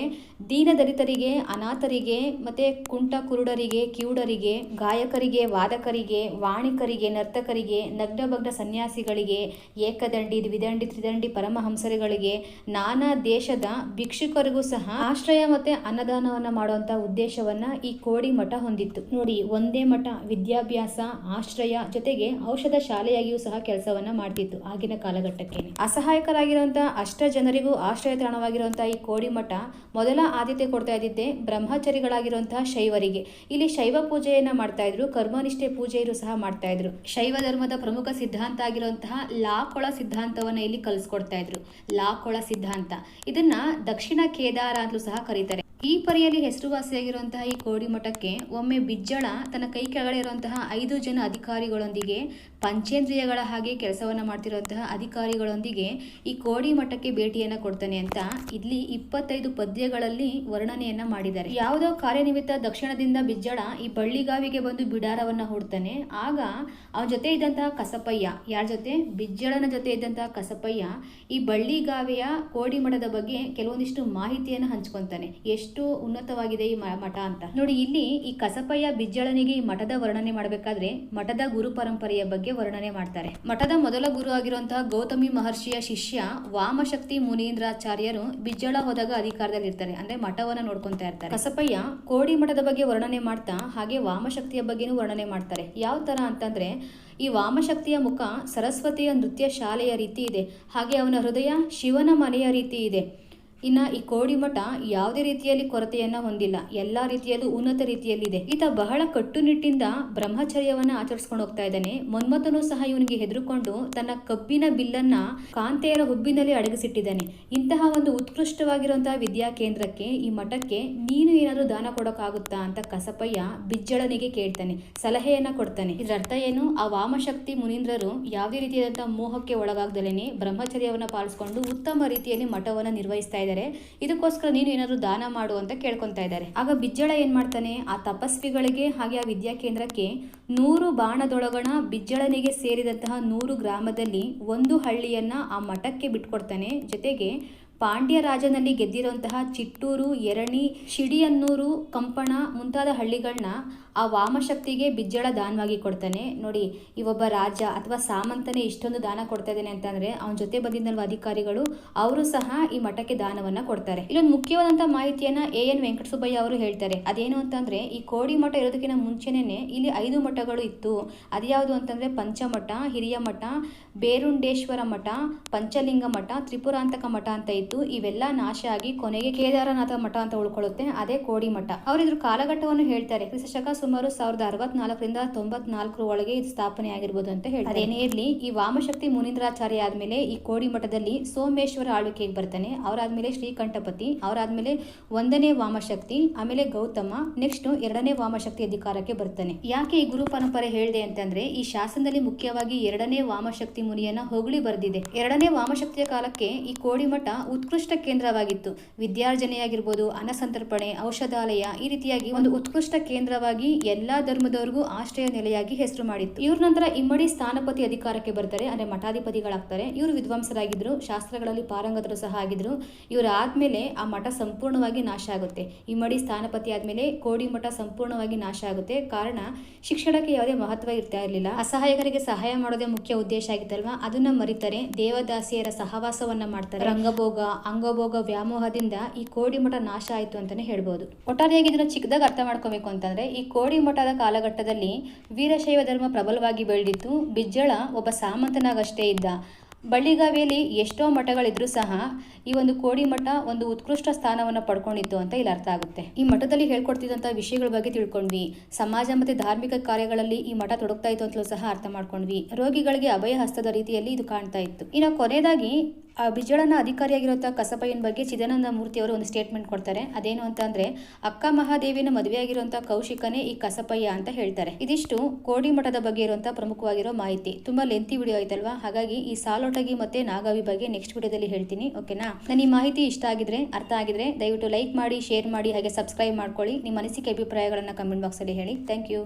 ದೀನದಲಿತರಿಗೆ, ಅನಾಥರಿಗೆ, ಮತ್ತೆ ಕುಂಟ ಕುರುಡರಿಗೆ ಕಿವುಡರಿಗೆ, ಗಾಯಕರಿಗೆ, ವಾದಕರಿಗೆ, ವಾಣಿಕರಿಗೆ, ನರ್ತಕರಿಗೆ, ನಗ್ನಭಗ್ನ ಸನ್ಯಾಸಿಗಳಿಗೆ, ಏಕದಂಡಿ, ದ್ವಿದಂಡಿ, ತ್ರಿದಂಡಿ ಪರಮಹಂಸರುಗಳಿಗೆ, ನಾನಾ ದೇಶದ ಭಿಕ್ಷುಕರಿಗೂ ಸಹ ಆಶ್ರಯ ಮತ್ತೆ ಅನ್ನದಾನವನ್ನ ಮಾಡುವಂಥ ಉದ್ದೇಶವನ್ನ ಈ ಕೋಡಿ ಮಠ ಹೊಂದಿತ್ತು. ನೋಡಿ, ಒಂದೇ ಮಠ, ವಿದ್ಯಾಭ್ಯಾಸ ಆಶ್ರಯ ಜೊತೆಗೆ ಔಷಧ ಶಾಲೆಯಾಗಿಯೂ ಸಹ ಕೆಲಸವನ್ನ ಮಾಡ್ತಿತ್ತು ಆಗಿನ ಕಾಲಘಟ್ಟಕ್ಕೆ. ಅಸಹಾಯಕರಾಗಿರುವಂತಹ ಅಷ್ಟ ಜನರಿಗೂ ಆಶ್ರಯ ತಾಣವಾಗಿರುವಂತಹ ಈ ಕೋಡಿಮಠ ಮೊದಲ ಆದ್ಯತೆ ಕೊಡ್ತಾ ಇದ್ದಿದ್ದೆ ಬ್ರಹ್ಮಚಾರಿಗಳಾಗಿರುವಂತಹ ಶೈವರಿಗೆ. ಇಲ್ಲಿ ಶೈವ ಪೂಜೆಯನ್ನ ಮಾಡ್ತಾ ಇದ್ರು, ಕರ್ಮನಿಷ್ಠೆ ಪೂಜೆಯರು ಸಹ ಮಾಡ್ತಾ ಇದ್ರು. ಶೈವ ಧರ್ಮದ ಪ್ರಮುಖ ಸಿದ್ಧಾಂತ ಆಗಿರುವಂತಹ ಲಾಕೊಳ ಸಿದ್ಧಾಂತವನ್ನ ಇಲ್ಲಿ ಕಲಿಸ್ಕೊಡ್ತಾ ಇದ್ರು. ಲಾಕೊಳ ಸಿದ್ಧಾಂತ. ಇದನ್ನ ದಕ್ಷಿಣ ಕೇದಾರ ಅಂತಲೂ ಸಹ ಕರೀತಾರೆ. ಈ ಪರಿಯಲ್ಲಿ ಹೆಸರುವಾಸಿಯಾಗಿರುವಂತಹ ಈ ಕೋಡಿಮಠಕ್ಕೆ ಒಮ್ಮೆ ಬಿಜ್ಜಳ ತನ್ನ ಕೈ ಕೆಳಗಡೆ ಇರುವಂತಹ ಐದು ಜನ ಅಧಿಕಾರಿಗಳೊಂದಿಗೆ ಪಂಚೇಂದ್ರಿಯಗಳ ಹಾಗೆ ಕೆಲಸವನ್ನ ಮಾಡ್ತಿರುವಂತಹ ಅಧಿಕಾರಿಗಳೊಂದಿಗೆ ಈ ಕೋಡಿಮಠಕ್ಕೆ ಭೇಟಿಯನ್ನು ಕೊಡ್ತಾನೆ ಅಂತ ಇಲ್ಲಿ ಇಪ್ಪತ್ತೈದು ಪದ್ಯಗಳಲ್ಲಿ ವರ್ಣನೆಯನ್ನ ಮಾಡಿದ್ದಾರೆ. ಯಾವುದೋ ಕಾರ್ಯನಿಮಿತ್ತ ದಕ್ಷಿಣದಿಂದ ಬಿಜ್ಜಳ ಈ ಬಳ್ಳಿಗಾವಿಗೆ ಬಂದು ಬಿಡಾರವನ್ನ ಹೂಡ್ತಾನೆ. ಆಗ ಅವನ ಜೊತೆ ಇದ್ದಂತಹ ಕಸಪಯ್ಯ, ಯಾರ ಜೊತೆ? ಬಿಜ್ಜಳನ ಜೊತೆ ಇದ್ದಂತಹ ಕಸಪಯ್ಯ ಈ ಬಳ್ಳಿಗಾವಿಯ ಕೋಡಿಮಠದ ಬಗ್ಗೆ ಕೆಲವೊಂದಿಷ್ಟು ಮಾಹಿತಿಯನ್ನು ಹಂಚ್ಕೊಂತಾನೆ. ಎಷ್ಟು ಉನ್ನತವಾಗಿದೆ ಈ ಮಠ ಅಂತ. ನೋಡಿ, ಇಲ್ಲಿ ಈ ಕಸಪಯ್ಯ ಬಿಜ್ಜಳನಿಗೆ ಈ ಮಠದ ವರ್ಣನೆ ಮಾಡಬೇಕಾದ್ರೆ ಮಠದ ಗುರು ಪರಂಪರೆಯ ಬಗ್ಗೆ ವರ್ಣನೆ ಮಾಡ್ತಾರೆ. ಮಠದ ಮೊದಲ ಗುರು ಆಗಿರುವಂತಹ ಗೌತಮಿ ಮಹರ್ಷಿಯ ಶಿಷ್ಯ ವಾಮಶಕ್ತಿ ಮುನೀಂದ್ರಾಚಾರ್ಯರು ಬಿಜ್ಜಳ ಹೋದಾಗ ಅಧಿಕಾರದಲ್ಲಿ ಇರ್ತಾರೆ. ಅಂದ್ರೆ ಮಠವನ್ನ ನೋಡ್ಕೊಂತಾ ಇರ್ತಾರೆ. ಕಸಪಯ್ಯ ಕೋಡಿ ಮಠದ ಬಗ್ಗೆ ವರ್ಣನೆ ಮಾಡ್ತಾ ಹಾಗೆ ವಾಮಶಕ್ತಿಯ ಬಗ್ಗೆನೂ ವರ್ಣನೆ ಮಾಡ್ತಾರೆ. ಯಾವ ತರ ಅಂತಂದ್ರೆ ಈ ವಾಮಶಕ್ತಿಯ ಮುಖ ಸರಸ್ವತಿಯ ನೃತ್ಯ ಶಾಲೆಯ ರೀತಿ ಇದೆ. ಹಾಗೆ ಅವನ ಹೃದಯ ಶಿವನ ಮನೆಯ ರೀತಿ ಇದೆ. ಇನ್ನ ಈ ಕೋಡಿ ಮಠ ಯಾವುದೇ ರೀತಿಯಲ್ಲಿ ಕೊರತೆಯನ್ನ ಹೊಂದಿಲ್ಲ. ಎಲ್ಲಾ ರೀತಿಯಲ್ಲೂ ಉನ್ನತ ರೀತಿಯಲ್ಲಿದೆ. ಈತ ಬಹಳ ಕಟ್ಟುನಿಟ್ಟಿಂದ ಬ್ರಹ್ಮಚರ್ಯವನ್ನ ಆಚರಿಸ್ಕೊಂಡು ಹೋಗ್ತಾ ಇದ್ದಾನೆ. ಮನ್ಮಥನು ಸಹ ಇವನಿಗೆ ಹೆದರುಕೊಂಡು ತನ್ನ ಕಬ್ಬಿನ ಬಿಲ್ಲನ್ನ ಕಾಂತೆಯರ ಹುಬ್ಬಿನಲ್ಲಿ ಅಡಗಿಸಿಟ್ಟಿದ್ದಾನೆ. ಇಂತಹ ಒಂದು ಉತ್ಕೃಷ್ಟವಾಗಿರುವಂತಹ ವಿದ್ಯಾ ಕೇಂದ್ರಕ್ಕೆ, ಈ ಮಠಕ್ಕೆ ನೀನು ಏನಾದರೂ ದಾನ ಕೊಡೋಕ್ಕಾಗುತ್ತಾ ಅಂತ ಕಸಪಯ್ಯ ಬಿಜ್ಜಳನಿಗೆ ಕೇಳ್ತಾನೆ. ಸಲಹೆಯನ್ನ ಕೊಡ್ತಾನೆ. ಇದರ ಅರ್ಥ ಏನು? ಆ ವಾಮಶಕ್ತಿ ಮುನೀಂದ್ರರು ಯಾವುದೇ ರೀತಿಯಾದಂತಹ ಮೋಹಕ್ಕೆ ಒಳಗಾಗ್ದಲೇನೆ ಬ್ರಹ್ಮಚರ್ಯವನ್ನ ಪಾಲಿಸಿಕೊಂಡು ಉತ್ತಮ ರೀತಿಯಲ್ಲಿ ಮಠವನ್ನ ನಿರ್ವಹಿಸ್ತಾ ಇದಕ್ಕೋಸ್ಕರ ನೀನು ಏನಾದ್ರು ದಾನ ಮಾಡು ಅಂತ ಕೇಳ್ಕೊಂತಾ ಇದ್ದಾರೆ. ಆಗ ಬಿಜ್ಜಳ ಏನ್ ಮಾಡ್ತಾನೆ, ಆ ತಪಸ್ವಿಗಳಿಗೆ ಹಾಗೆ ಆ ವಿದ್ಯಾಕೇಂದ್ರಕ್ಕೆ ನೂರು ಬಾಣದೊಳಗಣ ಬಿಜ್ಜಳನಿಗೆ ಸೇರಿದಂತಹ ನೂರು ಗ್ರಾಮದಲ್ಲಿ ಒಂದು ಹಳ್ಳಿಯನ್ನ ಆ ಮಠಕ್ಕೆ ಬಿಟ್ಕೊಡ್ತಾನೆ. ಜೊತೆಗೆ ಪಾಂಡ್ಯ ರಾಜನಲ್ಲಿ ಗೆದ್ದಿರುವಂತಹ ಚಿಟ್ಟೂರು, ಎರಣಿ, ಶಿಡಿಯನ್ನೂರು, ಕಂಪಣ ಮುಂತಾದ ಹಳ್ಳಿಗಳನ್ನ ಆ ವಾಮಶಕ್ತಿಗೆ ಬಿಜ್ಜಳ ದಾನವಾಗಿ ಕೊಡ್ತಾನೆ. ನೋಡಿ, ಈ ಒಬ್ಬ ರಾಜ ಅಥವಾ ಸಾಮಂತನೇ ಇಷ್ಟೊಂದು ದಾನ ಕೊಡ್ತಾ ಇದ್ದಾನೆ ಅಂತಂದ್ರೆ ಅವನ ಜೊತೆ ಬಂದಿದ್ದಲ್ವ ಅಧಿಕಾರಿಗಳು ಅವರು ಸಹ ಈ ಮಠಕ್ಕೆ ದಾನವನ್ನ ಕೊಡ್ತಾರೆ. ಇಲ್ಲೊಂದು ಮುಖ್ಯವಾದಂತಹ ಮಾಹಿತಿಯನ್ನ ಎ ಎನ್ ವೆಂಕಟಸುಬ್ಬಯ್ಯ ಅವರು ಹೇಳ್ತಾರೆ. ಅದೇನು ಅಂತಂದ್ರೆ, ಈ ಕೋಡಿ ಮಠ ಇರೋದಕ್ಕಿಂತ ಮುಂಚೆನೇ ಇಲ್ಲಿ ಐದು ಮಠಗಳು ಇತ್ತು. ಅದ್ಯಾವುದು ಅಂತಂದ್ರೆ ಪಂಚಮಠ, ಹಿರಿಯ ಮಠ, ಬೇರುಂಡೇಶ್ವರ ಮಠ, ಪಂಚಲಿಂಗ ಮಠ, ತ್ರಿಪುರಾಂತಕ ಮಠ ಅಂತ ಇತ್ತು ಇವೆಲ್ಲ ನಾಶ ಆಗಿ ಕೊನೆಗೆ ಕೇದಾರನಾಥ ಮಠ ಅಂತ ಉಳ್ಕೊಳ್ಳುತ್ತೆ, ಅದೇ ಕೋಡಿ ಮಠ. ಅವರು ಇದ್ರ ಕಾಲಘಟ್ಟವನ್ನು ಹೇಳ್ತಾರೆ, ಕ್ರಿಸ್ತಶಕ ಸುಮಾರು ಸಾವಿರದ ಅರವತ್ನಾಲ್ಕರಿಂದ ತೊಂಬತ್ನಾಲ್ಕರ ಒಳಗೆ ಇದು ಸ್ಥಾಪನೆ ಆಗಿರ್ಬೋದು ಅಂತ ಹೇಳ್ತಾರೆ. ಅದೇನೇ ಇರಲಿ, ಈ ವಾಮಶಕ್ತಿ ಮುನೀಂದ್ರಾಚಾರ್ಯ ಆದ್ಮೇಲೆ ಈ ಕೋಡಿ ಮಠದಲ್ಲಿ ಸೋಮೇಶ್ವರ ಆಳ್ವಿಕೆಗೆ ಬರ್ತಾನೆ. ಅವರಾದ್ಮೇಲೆ ಶ್ರೀಕಂಠಪತಿ, ಅವರಾದ್ಮೇಲೆ ಒಂದನೇ ವಾಮಶಕ್ತಿ, ಆಮೇಲೆ ಗೌತಮ, ನೆಕ್ಸ್ಟ್ ಎರಡನೇ ವಾಮಶಕ್ತಿ ಅಧಿಕಾರಕ್ಕೆ ಬರ್ತಾನೆ. ಯಾಕೆ ಈ ಗುರು ಪರಂಪರೆ ಹೇಳಿದೆ ಅಂತಂದ್ರೆ, ಈ ಶಾಸನದಲ್ಲಿ ಮುಖ್ಯವಾಗಿ ಎರಡನೇ ವಾಮಶಕ್ತಿ ಮುನಿಯನ್ನ ಹೊಗಳಿ ಬರೆದಿದೆ. ಎರಡನೇ ವಾಮಶಕ್ತಿಯ ಕಾಲಕ್ಕೆ ಈ ಕೋಡಿಮಠ ಉತ್ಕೃಷ್ಟ ಕೇಂದ್ರವಾಗಿತ್ತು. ವಿದ್ಯಾರ್ಜನೆಯಾಗಿರ್ಬೋದು, ಅನಸಂತರ್ಪಣೆ, ಔಷಧಾಲಯ ಈ ರೀತಿಯಾಗಿ ಒಂದು ಉತ್ಕೃಷ್ಟ ಕೇಂದ್ರವಾಗಿ ಎಲ್ಲಾ ಧರ್ಮದವರಿಗೂ ಆಶ್ರಯ ನೆಲೆಯಾಗಿ ಹೆಸರು ಮಾಡಿತ್ತು. ಇವ್ರ ನಂತರ ಇಮ್ಮಡಿ ಸ್ಥಾನಪತಿ ಅಧಿಕಾರಕ್ಕೆ ಬರ್ತಾರೆ, ಅಂದ್ರೆ ಮಠಾಧಿಪತಿಗಳಾಗ್ತಾರೆ. ಇವರು ವಿದ್ವಾಂಸರಾಗಿದ್ರು, ಶಾಸ್ತ್ರಗಳಲ್ಲಿ ಪಾರಂಗತರು ಸಹ ಆಗಿದ್ರು. ಇವರು ಆದ್ಮೇಲೆ ಆ ಮಠ ಸಂಪೂರ್ಣವಾಗಿ ನಾಶ ಆಗುತ್ತೆ. ಇಮ್ಮಡಿ ಸ್ಥಾನಪತಿ ಆದ್ಮೇಲೆ ಕೋಡಿ ಮಠ ಸಂಪೂರ್ಣವಾಗಿ ನಾಶ ಆಗುತ್ತೆ. ಕಾರಣ, ಶಿಕ್ಷಣಕ್ಕೆ ಯಾವುದೇ ಮಹತ್ವ ಇರ್ತಾ ಇರಲಿಲ್ಲ. ಅಸಹಾಯಕರಿಗೆ ಸಹಾಯ ಮಾಡೋದೇ ಮುಖ್ಯ ಉದ್ದೇಶ ಆಗಿತ್ತಲ್ವಾ? ಅದನ್ನ ಮರಿತಾರೆ ದೇವದಾಸಿಯರ ಸಹವಾಸವನ್ನ ಮಾಡ್ತಾರೆ. ರಂಗಭೋಗ ಅಂಗಭೋಗ ವ್ಯಾಮೋಹದಿಂದ ಈ ಕೋಡಿ ಮಠ ನಾಶ ಆಯಿತು ಅಂತಲೇ ಹೇಳ್ಬೋದು. ಒಟ್ಟಾರೆಯಾಗಿ ಇದನ್ನು ಚಿಕ್ಕದಾಗಿ ಅರ್ಥ ಮಾಡ್ಕೋಬೇಕು ಅಂತಂದರೆ, ಈ ಕೋಡಿ ಮಠದ ಕಾಲಘಟ್ಟದಲ್ಲಿ ವೀರಶೈವ ಧರ್ಮ ಪ್ರಬಲವಾಗಿ ಬೆಳೆದಿತ್ತು. ಬಿಜ್ಜಳ ಒಬ್ಬ ಸಾಮಂತನಾಗಷ್ಟೇ ಇದ್ದ. ಬಳ್ಳಿಗಾವಿಯಲ್ಲಿ ಎಷ್ಟೋ ಮಠಗಳಿದ್ರೂ ಸಹ ಈ ಒಂದು ಕೋಡಿ ಮಠ ಒಂದು ಉತ್ಕೃಷ್ಟ ಸ್ಥಾನವನ್ನು ಪಡ್ಕೊಂಡಿತ್ತು ಅಂತ ಇಲ್ಲಿ ಅರ್ಥ ಆಗುತ್ತೆ. ಈ ಮಠದಲ್ಲಿ ಹೇಳ್ಕೊಡ್ತಿದ್ದಂಥ ವಿಷಯಗಳ ಬಗ್ಗೆ ತಿಳ್ಕೊಂಡ್ವಿ. ಸಮಾಜ ಮತ್ತು ಧಾರ್ಮಿಕ ಕಾರ್ಯಗಳಲ್ಲಿ ಈ ಮಠ ತೊಡಗ್ತಾ ಇತ್ತು ಅಂತಲೂ ಸಹ ಅರ್ಥ ಮಾಡ್ಕೊಂಡ್ವಿ. ರೋಗಿಗಳಿಗೆ ಅಭಯ ಹಸ್ತದ ರೀತಿಯಲ್ಲಿ ಇದು ಕಾಣ್ತಾ ಇತ್ತು. ಇನ್ನು ಕೊನೆಯದಾಗಿ ಆ ಬಿಜ್ಜಳನ ಅಧಿಕಾರಿಯಾಗಿರುವಂಥ ಕಸಬಯ್ಯನ ಬಗ್ಗೆ ಚಿದಾನಂದ ಮೂರ್ತಿಯವರು ಒಂದು ಸ್ಟೇಟ್ಮೆಂಟ್ ಕೊಡ್ತಾರೆ. ಅದೇನು ಅಂತಂದ್ರೆ ಅಕ್ಕ ಮಹಾದೇವಿನ ಮದುವೆಯಾಗಿರುವಂಥ ಕೌಶಿಕನೇ ಈ ಕಸಪಯ್ಯ ಅಂತ ಹೇಳ್ತಾರೆ. ಇದಿಷ್ಟು ಕೋಡಿ ಮಠದ ಬಗ್ಗೆ ಇರುವಂಥ ಪ್ರಮುಖವಾಗಿರೋ ಮಾಹಿತಿ. ತುಂಬಾ ಲೆಂತಿ ವಿಡಿಯೋ ಆಯ್ತಲ್ವಾ? ಹಾಗಾಗಿ ಈ ಸಾಲೋಟಗಿ ಮತ್ತೆ ನಾಗಾವಿ ಬಗ್ಗೆ ನೆಕ್ಸ್ಟ್ ವಿಡಿಯೋದಲ್ಲಿ ಹೇಳ್ತೀನಿ ಓಕೆನಾ ನನ್ನ ಈ ಮಾಹಿತಿ ಇಷ್ಟ ಆಗಿದ್ರೆ, ಅರ್ಥ ಆಗಿದ್ರೆ ದಯವಿಟ್ಟು ಲೈಕ್ ಮಾಡಿ ಶೇರ್ ಮಾಡಿ, ಹಾಗೆ ಸಬ್ಸ್ಕ್ರೈಬ್ ಮಾಡ್ಕೊಳ್ಳಿ. ನಿಮ್ಮ ಅನಿಸಿಕೆ ಅಭಿಪ್ರಾಯಗಳನ್ನು ಕಮೆಂಟ್ ಬಾಕ್ಸಲ್ಲಿ ಹೇಳಿ. Thank you